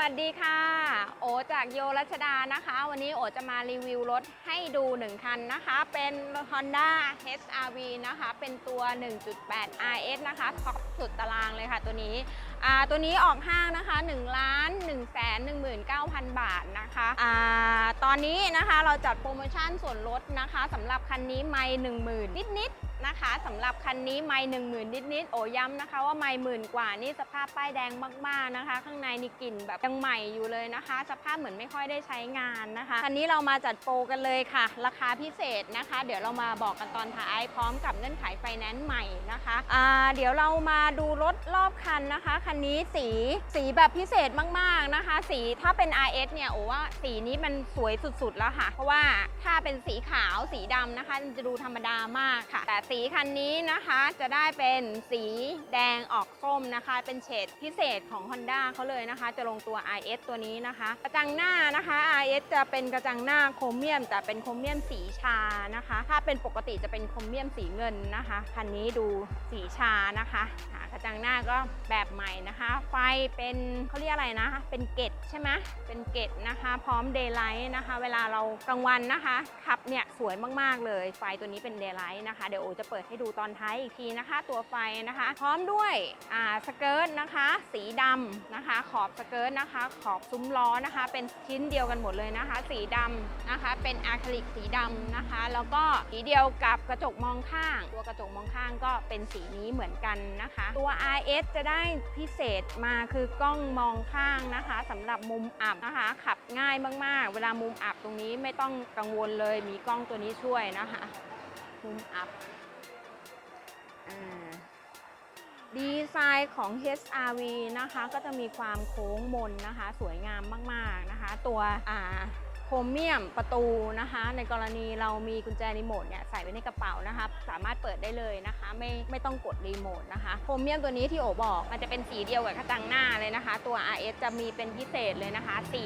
วัสดีค่ะ โอจากโยรัชดานะคะ วันนี้โอจะมารีวิวรถให้ดูหนึ่งคันนะคะ เป็น Honda HRV นะคะ เป็นตัว 1.8 RS นะคะท็อปสุดตารางเลยค่ะตัวนี้ ตัวนี้ออกห้างนะคะ1ล้าน1แสน19,000 บาทนะคะอ่าตอนนี้นะคะเราจัดโปรโมชั่นส่วนลดนะคะสำหรับคันนี้ไม่10,000นิดๆนะคะสำหรับคันนี้ไม่10,000นิดๆโอ้ย้ำนะคะว่าไม่หมื่นกว่านี่สภาพป้ายแดงมากๆนะคะ ข้างในนี่กลิ่นแบบยังใหม่อยู่เลยนะคะ สภาพเหมือนไม่ค่อยได้ใช้งานนะคะคันนี้เรามาจัดโปรกันเลยค่ะ ราคาพิเศษนะคะ เดี๋ยวเรามาบอกกันตอนท้ายพร้อมกับเงื่อนไขไฟแนนซ์ใหม่นะคะอ่าเดี๋ยวเรามาดูรถรอบคันนะคะคันนี้สีสีแบบพิเศษมากๆนะคะ สีถ้าเป็น RS เนี่ยโอ้ว่าสีนี้มันสวยสุดๆแล้วค่ะ เพราะว่าถ้าเป็นสีขาวสีดำนะคะจะดูธรรมดามากค่ะ แต่สีคันนี้นะคะจะได้เป็นสีแดงออกส้มนะคะ เป็นเฉดพิเศษของ Honda เขาเลยนะคะ จะลงตัว RS ตัวนี้นะคะ กระจังหน้านะคะ RS จะเป็นกระจังหน้าโครเมียม แต่เป็นโครเมียมสีชานะคะ ถ้าเป็นปกติจะเป็นโครเมียมสีเงินนะคะคันนี้ดูสีชานะคะกระจังหน้าก็แบบใหม่นะคะ ไฟเป็นเขาเรียกอะไรนะคะเป็นเกตใช่ไหมเป็นเกตนะคะ พร้อมเดย์ไลท์นะคะ เวลาเรากลางวันนะคะขับเนี่ยสวยมากๆเลย ไฟตัวนี้เป็นเดย์ไลท์นะคะ เดี๋ยวโอจะเปิดให้ดูตอนท้ายอีกทีนะคะ ตัวไฟนะคะ พร้อมด้วยอ่าสเกิร์ตนะคะ สีดำนะคะ ขอบสเกิร์ตนะคะ ขอบซุ้มล้อนะคะ เป็นชิ้นเดียวกันหมดเลยนะคะ สีดำนะคะ เป็นอะคริลิกสีดำนะคะ แล้วก็สีเดียวกับกระจกมองข้าง ตัวกระจกมองข้างก็เป็นสีนี้เหมือนกันนะคะ ตัว RS จะได้พิเศษมาคือกล้องมองข้างนะคะสำหรับมุมอับนะคะ ขับง่ายมากๆ เวลามุมอับตรงนี้ไม่ต้องกังวลเลยมีกล้องตัวนี้ช่วยนะคะ มุมอับดีไซน์ของ HRV นะคะ ก็จะมีความโค้งมนนะคะ สวยงามมาก ๆ นะคะ ตัวอ่า ครเมียมประตูนะคะ ในกรณีเรามีกุญแจรีโมทเนี่ยใส่ไว้ในกระเป๋านะคะสามารถเปิดได้เลยนะคะ ไม่ไม่ต้องกดรีโมทนะคะโครเมียมตัวนี้ที่โอบอกมันจะเป็นสีเดียวกับกระจังหน้าเลยนะคะ ตัว RS จะมีเป็นพิเศษเลยนะคะ สี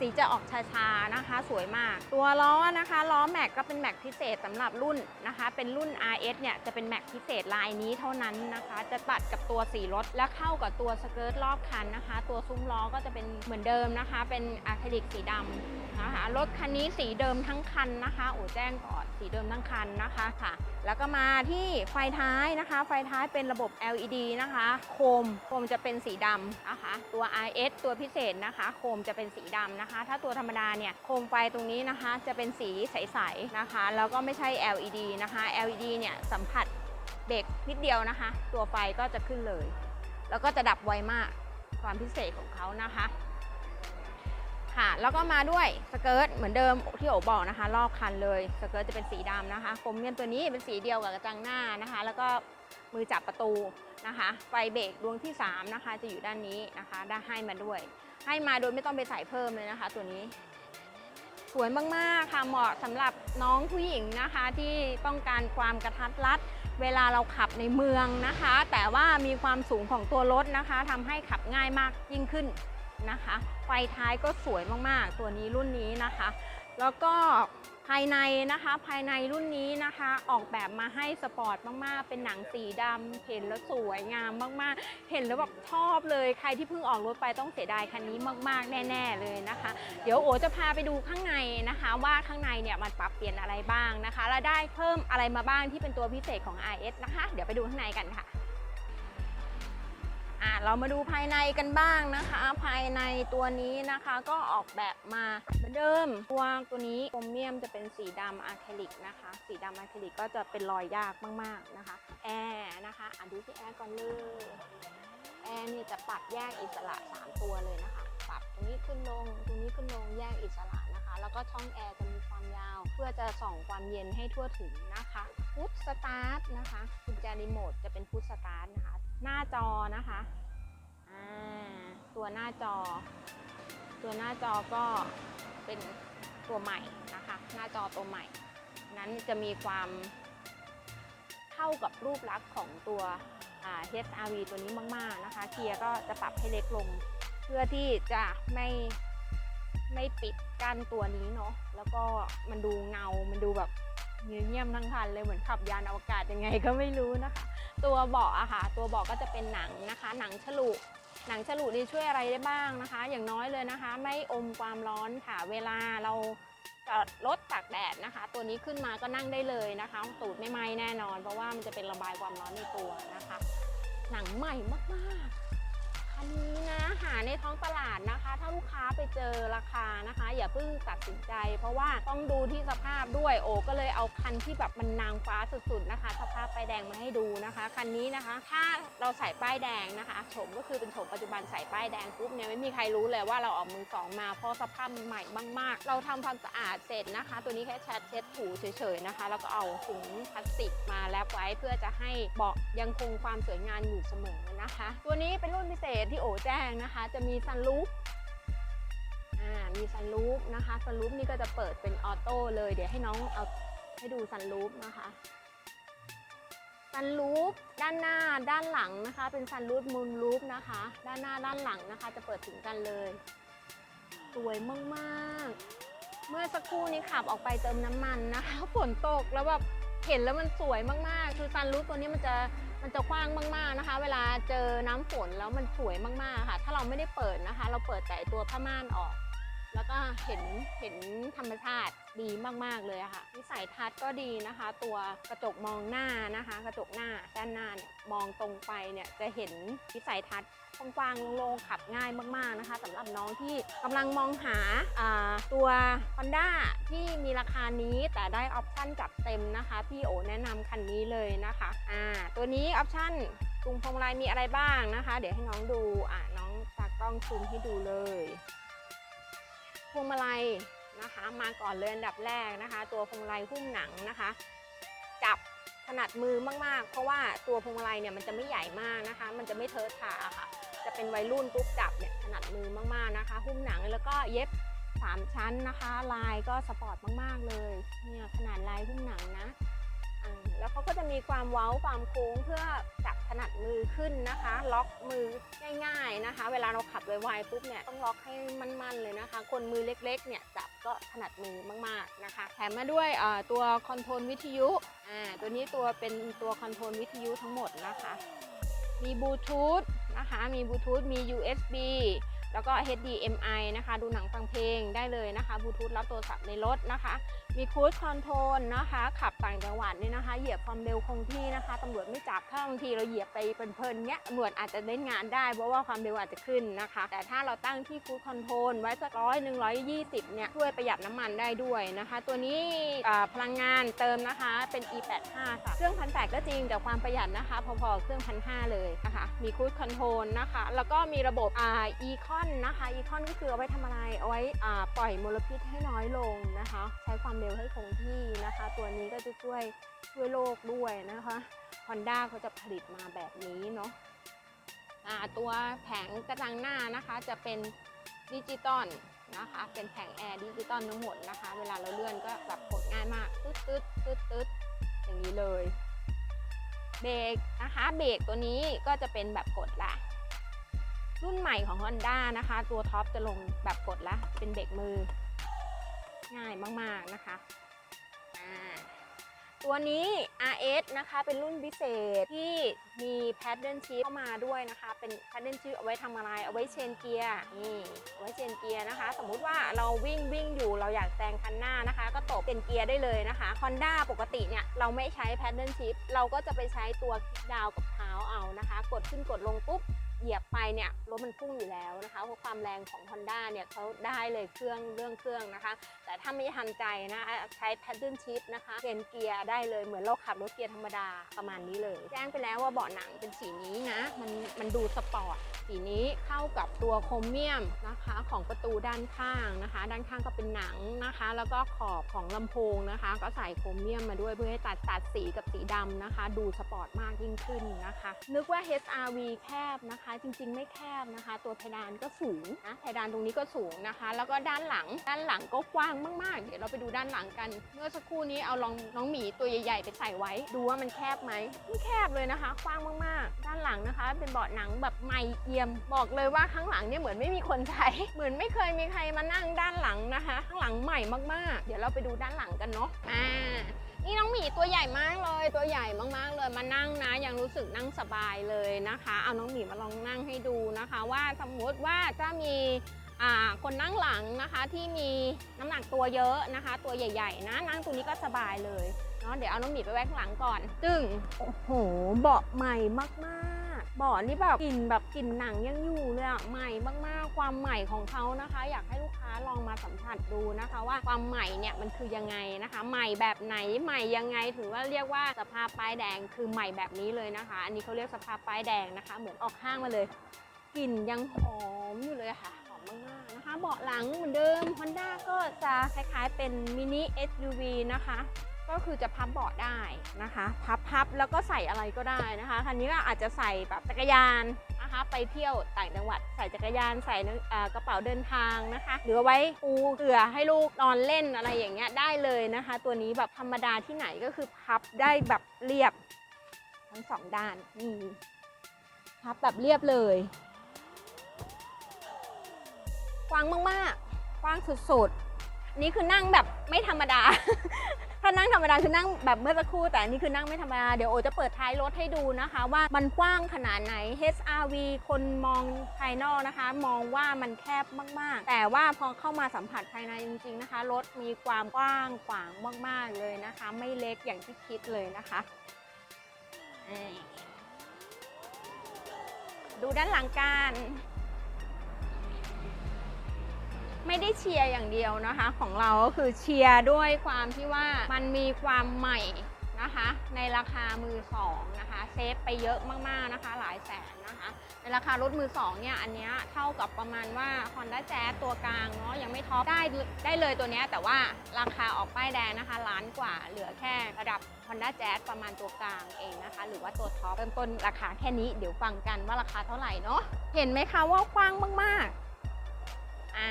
สีจะออกชาๆนะคะ สวยมาก ตัวล้อนะคะล้อแม็กก็เป็นแม็กพิเศษสำหรับรุ่นนะคะ เป็นรุ่น RS เนี่ยจะเป็นแม็กพิเศษลายนี้เท่านั้นนะคะ จะตัดกับตัวสีรถและเข้ากับตัวสเกิร์ตรอบคันนะคะ ตัวซุ้มล้อก็จะเป็นเหมือนเดิมนะคะ เป็นอะคริลิกสีดำนะคะรถคันนี้สีเดิมทั้งคันนะคะโอ้แจ้งก่อนสีเดิมทั้งคันนะคะค่ะ แล้วก็มาที่ไฟท้ายนะคะ ไฟท้ายเป็นระบบ LED นะคะ โคมโคมจะเป็นสีดำนะคะตัว RS ตัวพิเศษนะคะ โคมจะเป็นสีดำนะคะถ้าตัวธรรมดาเนี่ยโคมไฟตรงนี้นะคะ จะเป็นสีใสๆนะคะ แล้วก็ไม่ใช่ LED นะคะ LED เนี่ยสัมผัสเบรกนิดเดียวนะคะ ตัวไฟก็จะขึ้นเลย แล้วก็จะดับไวมากความพิเศษของเขานะคะค่ะแล้วก็มาด้วยสเกิร์ตเหมือนเดิมที่โอบอกนะคะ รอบคันเลยสเกิร์ตจะเป็นสีดำนะคะโครเมียมตัวนี้เป็นสีเดียวกับกระจังหน้านะคะ แล้วก็มือจับประตูนะคะ ไฟเบรกดวงที่3นะคะจะอยู่ด้านนี้นะคะ ได้ให้มาด้วย ให้มาโดยไม่ต้องไปใส่เพิ่มเลยนะคะ ตัวนี้ สวยมากๆค่ะเหมาะสำหรับน้องผู้หญิงนะคะ ที่ต้องการความกระทัดรัด เวลาเราขับในเมืองนะคะ แต่ว่ามีความสูงของตัวรถนะคะทำให้ขับง่ายมากยิ่งขึ้นนะคะ ไฟท้ายก็สวยมากๆ ตัวนี้รุ่นนี้นะคะ แล้วก็ภายในนะคะภายในรุ่นนี้นะคะ ออกแบบมาให้สปอร์ตมาก ๆ เป็นหนังสีดำเห็นแล้วสวยงามมาก ๆ เห็นแล้วแบบชอบเลยใครที่เพิ่งออกรถไปต้องเสียดายคันนี้มาก ๆ แน่ ๆ เลยนะคะ เดี๋ยวโอจะพาไปดูข้างในนะคะ ว่าข้างในเนี่ยมันปรับเปลี่ยนอะไรบ้างนะคะ และได้เพิ่มอะไรมาบ้างที่เป็นตัวพิเศษของ RS นะคะ เดี๋ยวไปดูข้างในกันค่ะ อะเรามาดูภายในกันบ้างนะคะ ภายในตัวนี้นะคะก็ออกแบบมาเหมือนเดิมตัวตัวนี้โครเมียมจะเป็นสีดำอะคริลิกนะคะ สีดำอะคริลิกก็จะเป็นรอยยากมากๆนะคะแอร์นะคะอะดูที่แอร์ก่อนเลยแอร์นี่จะปรับแยกอิสระ 3 ตัวเลยนะคะ ปรับตรงนี้ขึ้นลงตรงนี้ขึ้นลงแยกอิสระนะคะ แล้วก็ช่องแอร์จะมีความยาว เพื่อจะส่องความเย็นให้ทั่วถึงนะคะ พุทสตาร์ทนะคะกุญแจรีโมทจะเป็นพุทสตาร์ทนะคะ หน้าจอนะคะตัวหน้าจอ ตัวหน้าจอก็เป็นตัวใหม่นะคะ หน้าจอตัวใหม่ นั้นจะมีความเข้ากับรูปลักษณ์ของตัวอ่า HRV ตัวนี้มาก ๆ นะคะ เกียร์ก็จะปรับให้เล็กลง เพื่อที่จะไม่ไม่ปิดกั้นตัวนี้เนาะแล้วก็มันดูเงา มันดูแบบ เงียบๆทั้งคันเลยเหมือนขับยานอวกาศยังไงก็ไม่รู้นะคะ ตัวเบาะอะค่ะ ตัวเบาะก็จะเป็นหนังนะคะ หนังฉลุหนังฉลุนี่ช่วยอะไรได้บ้างนะคะ อย่างน้อยเลยนะคะ ไม่อมความร้อนค่ะ เวลาเราจอดรถตากแดดนะคะ ตัวนี้ขึ้นมาก็นั่งได้เลยนะคะตูดไม่ไหม้แน่นอน เพราะว่ามันจะเป็นระบายความร้อนในตัวนะคะ หนังใหม่มากๆ คันนี้นะหาในท้องตลาดนะคะ ถ้าลูกค้าไปเจอราคานะคะ อย่าเพิ่งตัดสินใจ เพราะว่าต้องดูที่สภาพด้วยโอก็เลยเอาคันที่แบบมันนางฟ้าสุดๆนะคะ สภาพป้ายแดงมาให้ดูนะคะคันนี้นะคะ ถ้าเราใส่ป้ายแดงนะคะโฉมก็คือเป็นโฉมปัจจุบันใส่ป้ายแดงปุ๊บเนี่ยไม่มีใครรู้เลยว่าเราออกมือสองมาเพราะสภาพใหม่มากๆ เราทำความสะอาดเสร็จนะคะ ตัวนี้แค่ชัดเช็ดถูเฉยๆนะคะ แล้วก็เอาถุงพลาสติกมาแลบไว้เพื่อจะให้เบาะยังคงความสวยงามอยู่เสมอนะคะ ตัวนี้เป็นรุ่นพิเศษที่โอแจ้งนะคะ จะมีซันลูปมีซันลูปนะคะซันลูปนี่ก็จะเปิดเป็นออโต้เลย เดี๋ยวให้น้องเอาให้ดูซันลูปนะคะซันลูปด้านหน้าด้านหลังนะคะ เป็นซันลูปมูนลูปนะคะ ด้านหน้าด้านหลังนะคะ จะเปิดถึงกันเลย สวยมากๆ เมื่อสักครู่นี้ขับออกไปเติมน้ำมันนะคะฝนตกแล้วแบบเห็นแล้วมันสวยมากๆ คือซันรูฟตัวนี้มันจะ มันจะกว้างมากๆนะคะ เวลาเจอน้ำฝนแล้วมันสวยมากๆค่ะ ถ้าเราไม่ได้เปิดนะคะ เราเปิดแต่ตัวผ้าม่านออก แล้วก็เห็นเห็นธรรมชาติดีมาก ๆ เลยค่ะวิสัยทัศน์ก็ดีนะคะ ตัวกระจกมองหน้านะคะ กระจกหน้าด้านหน้าเนี่ยมองตรงไปเนี่ยจะเห็นวิสัยทัศน์กว้างๆโล่งๆขับง่ายมากๆนะคะสำหรับน้องที่กำลังมองหาาตัว Honda ที่มีราคานี้แต่ได้ออปชั่นจัดเต็มนะคะ พี่โอแนะนำคันนี้เลยนะคะอ่าตัวนี้ออปชั่นกรุงพวงมาลัยมีอะไรบ้างนะคะ เดี๋ยวให้น้องดูอ่าน้องตากล้องซูมให้ดูเลย พวงมาลัยนะคะมาก่อนเลยอันดับแรกนะคะ ตัวพวงมาลัยหุ้มหนังนะคะ จับถนัดมือมากๆ เพราะว่าตัวพวงมาลัยเนี่ยมันจะไม่ใหญ่มากนะคะ มันจะไม่เทิร์ดขาค่ะ จะเป็นวัยรุ่นปุ๊บจับเนี่ยถนัดมือมากๆนะคะ หุ้มหนังแล้วก็เย็บ3ชั้นนะคะ ลายก็สปอร์ตมากๆเลยเนี่ยขนาดลายหุ้มหนังนะแล้วเขาก็จะมีความเว้าความโค้งเพื่อจับ ถนัดมือขึ้นนะคะ ล็อกมือง่าย ๆนะคะ เวลาเราขับไวๆปุ๊บเนี่ยต้องล็อกให้มั่นๆเลยนะคะ คนมือเล็กๆเนี่ยจับก็ถนัดมือมากๆนะคะ แถมมาด้วยตัวคอนโทรลวิทยุอ่าตัวนี้ตัวเป็นตัวคอนโทรลวิทยุทั้งหมดนะคะ มีบลูทูธนะคะ มีบลูทูธมี USB แล้วก็ HDMI นะคะ ดูหนังฟังเพลงได้เลยนะคะบลูทูธรับโทรศัพท์ในรถนะคะ มีคู i คอนโทรลนะคะ ขับต่างจังหวัดนี่นะคะ เหยียบความเร็วคงที่นะคะตำรวจไม่จับถ้าบางทีเราเหยียบไปเพลินๆเนี้ยตำรวจอาจจะเล่นงานได้เพราะว่าความเร็วอาจจะขึ้นนะคะ แต่ถ้าเราตั้งที่คู i คอนโทรลไว้สักร้อยหนึ่งร้อยยี่สิบเนี่ยช่วยประหยัดน้ำมันได้ด้วยนะคะ ตัวนี้พลังงานเติมนะคะเป็น e85 ค่ะเครื่องพันแปดก็จริงแต่ความประหยัดนะคะ พอๆเครื่องพันห้าเลยนะคะมีคู i คอนโทรลนะคะ แล้วก็มีระบบอ่า e-con นะคะ e-con ก็คือเอาไว้ทำอะไรเอาไว้อ่าปล่อยมลพิษให้น้อยลงนะคะ ใช้ความเร็วให้คงที่นะคะ ตัวนี้ก็จะช่วยช่วยโลกด้วยนะคะ Honda เขาจะผลิตมาแบบนี้เนาะอ่าตัวแผงกระจังหน้านะคะจะเป็นดิจิตอลนะคะ เป็นแผงแอร์ดิจิตอลทั้งหมดนะคะ เวลาเราเลื่อนก็แบบกดง่ายมากตึ๊ดตึ๊ดตึ๊ดตึ๊ดอย่างนี้เลยเบรกนะคะเบรกตัวนี้ก็จะเป็นแบบกดละ รุ่นใหม่ของ Honda นะคะ ตัวท็อปจะลงแบบกดละ เป็นเบรกมือ ง่ายมากๆนะคะตัวนี้ RS นะคะ เป็นรุ่นพิเศษที่มี paddle shift เข้ามาด้วยนะคะ เป็น paddle shift เอาไว้ทำอะไร เอาไว้เชนเกียร์นี่เอาไว้เชนเกียร์นะคะ สมมุติว่าเราวิ่งวิ่งอยู่เราอยากแซงคันหน้านะคะ ก็ตบเป็นเกียร์ได้เลยนะคะ Honda ปกติเนี่ย เราไม่ใช้ paddle shift เราก็จะไปใช้ตัวคลิกดาวกับเท้าเอานะคะ กดขึ้นกดลงปุ๊บ เหยียบไปเนี่ยรถมันพุ่งอยู่แล้วนะคะเพราะความแรงของ Honda เนี่ยเขาได้เลยเครื่องเรื่องเครื่องนะคะ แต่ถ้าไม่ทันใจนะใช้ paddle shift นะคะเปลี่ยนเกียร์ได้เลยเหมือนเราขับรถเกียร์ธรรมดาประมาณนี้เลย แจ้งไปแล้วว่าเบาะหนังเป็นสีนี้นะมันมันดูสปอร์ตสีนี้เข้ากับตัวโครเมียมนะคะของประตูด้านข้างนะคะ ด้านข้างก็เป็นหนังนะคะ แล้วก็ขอบของลำโพงนะคะ ก็ใส่โครเมียมมาด้วยเพื่อให้ตัดตัดสีกับสีดำนะคะ ดูสปอร์ตมากยิ่งขึ้นนะคะ นึกว่า HRV แคบนะคะจริง ๆ ไม่แคบนะคะ ตัวเพดานก็สูงนะเพดานตรงนี้ก็สูงนะคะ แล้วก็ด้านหลังด้านหลังก็กว้างมากๆ เดี๋ยวเราไปดูด้านหลังกัน เมื่อสักครู่นี้เอาลองน้องหมีตัวใหญ่ๆไปใส่ไว้ ดูว่ามันแคบไหมไม่แคบเลยนะคะกว้างมากๆ ด้านหลังนะคะ เป็นเบาะหนังแบบใหม่เอี่ยม บอกเลยว่าข้างหลังเนี่ยเหมือนไม่มีคนใช้เหมือนไม่เคยมีใครมานั่งด้านหลังนะคะ ข้างหลังใหม่มากๆ เดี๋ยวเราไปดูด้านหลังกันเนาะอ่า นี่น้องหมีตัวใหญ่มากเลย ตัวใหญ่มากๆเลยมานั่งนะ ยังรู้สึกนั่งสบายเลยนะคะเอาน้องหมีมาลองนั่งให้ดูนะคะ ว่าสมมติว่าจะมีคนนั่งหลังนะคะที่มีน้ำหนักตัวเยอะนะคะ ตัวใหญ่ ๆ นะนั่งตรงนี้ก็สบายเลยเนาะเดี๋ยวเอาน้องหมีไปไว้ข้างหลังก่อน ตึงโอ้โหเบาะใหม่มากๆ บาะนี่แบบกลิ่นแบบกลิ่นหนังยังอยู่เลยอะใหม่มากๆ ความใหม่ของเขานะคะ อยากให้ลูกค้าลองมาสัมผัสดูนะคะ ว่าความใหม่เนี่ยมันคือยังไงนะคะ ใหม่แบบไหนใหม่ยังไงถือว่าเรียกว่าสภาพป้ายแดงคือใหม่แบบนี้เลยนะคะ อันนี้เขาเรียกสภาพป้ายแดงนะคะ เหมือนออกห้างมาเลยกลิ่นยังหอมอยู่เลยค่ะหอมมากๆนะคะ เบาะหลังเหมือนเดิม Honda ก็จะคล้ายๆเป็นมินิ SUV นะคะ ก็คือจะพับเบาะได้นะคะ พับพับแล้วก็ใส่อะไรก็ได้นะคะ คันนี้ก็อาจจะใส่แบบจักรยานนะคะ ไปเที่ยวต่างจังหวัด ใส่จักรยานใส่กระเป๋าเดินทางนะคะ หรือไว้ปูเสือให้ลูกนอนเล่นอะไรอย่างเงี้ยได้เลยนะคะ ตัวนี้แบบธรรมดาที่ไหนก็คือพับได้แบบเรียบทั้งสองด้านนี่พับแบบเรียบเลยกว้างมากๆกว้างสุดๆ นี่คือนั่งแบบไม่ธรรมดา ถ้านั่งธรรมดาคือนั่งแบบเมื่อสักครู่ แต่อันนี่คือนั่งไม่ธรรมดา เดี๋ยวโอจะเปิดท้ายรถให้ดูนะคะ ว่ามันกว้างขนาดไหน HRV คนมองภายนอกนะคะ มองว่ามันแคบมาก ๆ แต่ว่าพอเข้ามาสัมผัสภายในจริง ๆ นะคะ รถมีความกว้างขวางมาก ๆ เลยนะคะ ไม่เล็กอย่างที่คิดเลยนะคะ ดูด้านหลังกัน ไม่ได้เชียร์อย่างเดียวนะคะ ของเราก็คือเชียร์ด้วยความที่ว่ามันมีความใหม่นะคะในราคามือสองนะคะเซฟไปเยอะมากๆนะคะหลายแสนนะคะในราคารถมือสองเนี่ยอันเนี้ยเท่ากับประมาณว่า Honda Jazz ตัวกลางเนาะยังไม่ท็อปได้ได้เลยตัวเนี้ยแต่ว่าราคาออกป้ายแดงนะคะล้านกว่าเหลือแค่ระดับ Honda Jazz ประมาณตัวกลางเองนะคะ หรือว่าตัวท็อปเริ่มต้นราคาแค่นี้เดี๋ยวฟังกันว่าราคาเท่าไหร่เนาะเห็นไหมคะว่ากว้างมากๆ อ่า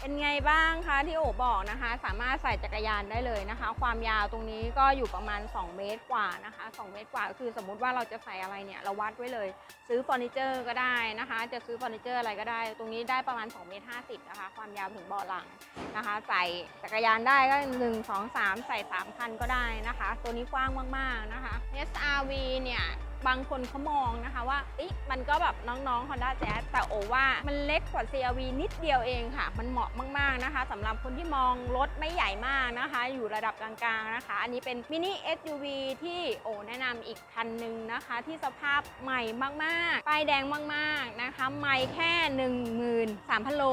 เป็นไงบ้างคะที่โอบอกนะคะ สามารถใส่จักรยานได้เลยนะคะ ความยาวตรงนี้ก็อยู่ประมาณ 2 เมตรกว่านะคะ 2 เมตรกว่าคือสมมุติว่าเราจะใส่อะไรเนี่ยเราวัดไว้เลย ซื้อเฟอร์นิเจอร์ก็ได้นะคะ จะซื้อเฟอร์นิเจอร์อะไรก็ได้ ตรงนี้ได้ประมาณ2เมตร50นะคะ ความยาวถึงเบาะหลังนะคะ ใส่จักรยานได้ก็ 1 2 3 ใส่3คันก็ได้นะคะ ตัวนี้กว้างมากๆนะคะ SRV เนี่ย บางคนเขามองนะคะว่าอ๊ะมันก็แบบน้องๆ Honda Jazz แต่โอว่ามันเล็กกว่า CRV นิดเดียวเองค่ะ มันเหมาะมากๆนะคะสำหรับคนที่มองรถไม่ใหญ่มากนะคะ อยู่ระดับกลางๆนะคะ อันนี้เป็นมินิ SUV ที่โอแนะนำอีกคันหนึ่งนะคะ ที่สภาพใหม่มากๆป้ายแดงมากๆนะคะ ไม่แค่ 13,000 โล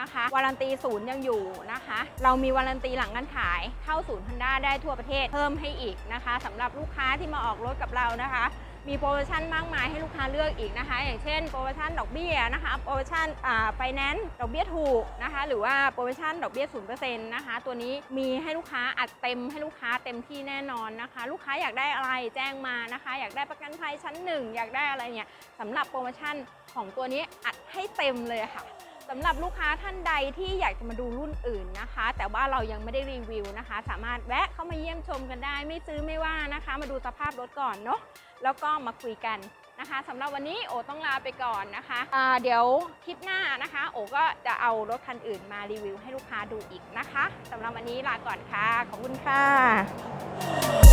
นะคะวารันตีศูนย์ยังอยู่นะคะ เรามีวารันตีหลังการขายเข้าศูนย์ Honda ได้ทั่วประเทศเพิ่มให้อีกนะคะสำหรับลูกค้าที่มาออกรถกับเรานะคะ มีโปรโมชั่นมากมายให้ลูกค้าเลือกอีกนะคะ อย่างเช่นโปรโมชั่นดอกเบี้ยนะคะ โปรโมชั่นอ่าไฟแนนซ์ดอกเบี้ยถูกนะคะ หรือว่าโปรโมชั่นดอกเบี้ยศูนย์เปอร์เซ็นต์นะคะ ตัวนี้มีให้ลูกค้าอัดเต็มให้ลูกค้าเต็มที่แน่นอนนะคะ ลูกค้าอยากได้อะไรแจ้งมานะคะ อยากได้ประกันภัยชั้นหนึ่งอยากได้อะไรเนี่ยสำหรับโปรโมชั่นของตัวนี้อัดให้เต็มเลยค่ะสำหรับลูกค้าท่านใดที่อยากจะมาดูรุ่นอื่นนะคะ แต่ว่าเรายังไม่ได้รีวิวนะคะ สามารถแวะเข้ามาเยี่ยมชมกันได้ ไม่ซื้อไม่ว่านะคะ มาดูสภาพรถก่อนเนาะแล้วก็มาคุยกันนะคะสำหรับวันนี้โอต้องลาไปก่อนนะคะะเดี๋ยวคลิปหน้านะคะ โอก็จะเอารถคันอื่นมารีวิวให้ลูกค้าดูอีกนะคะสำหรับวันนี้ลาก่อนค่ะ ขอบคุณค่ะ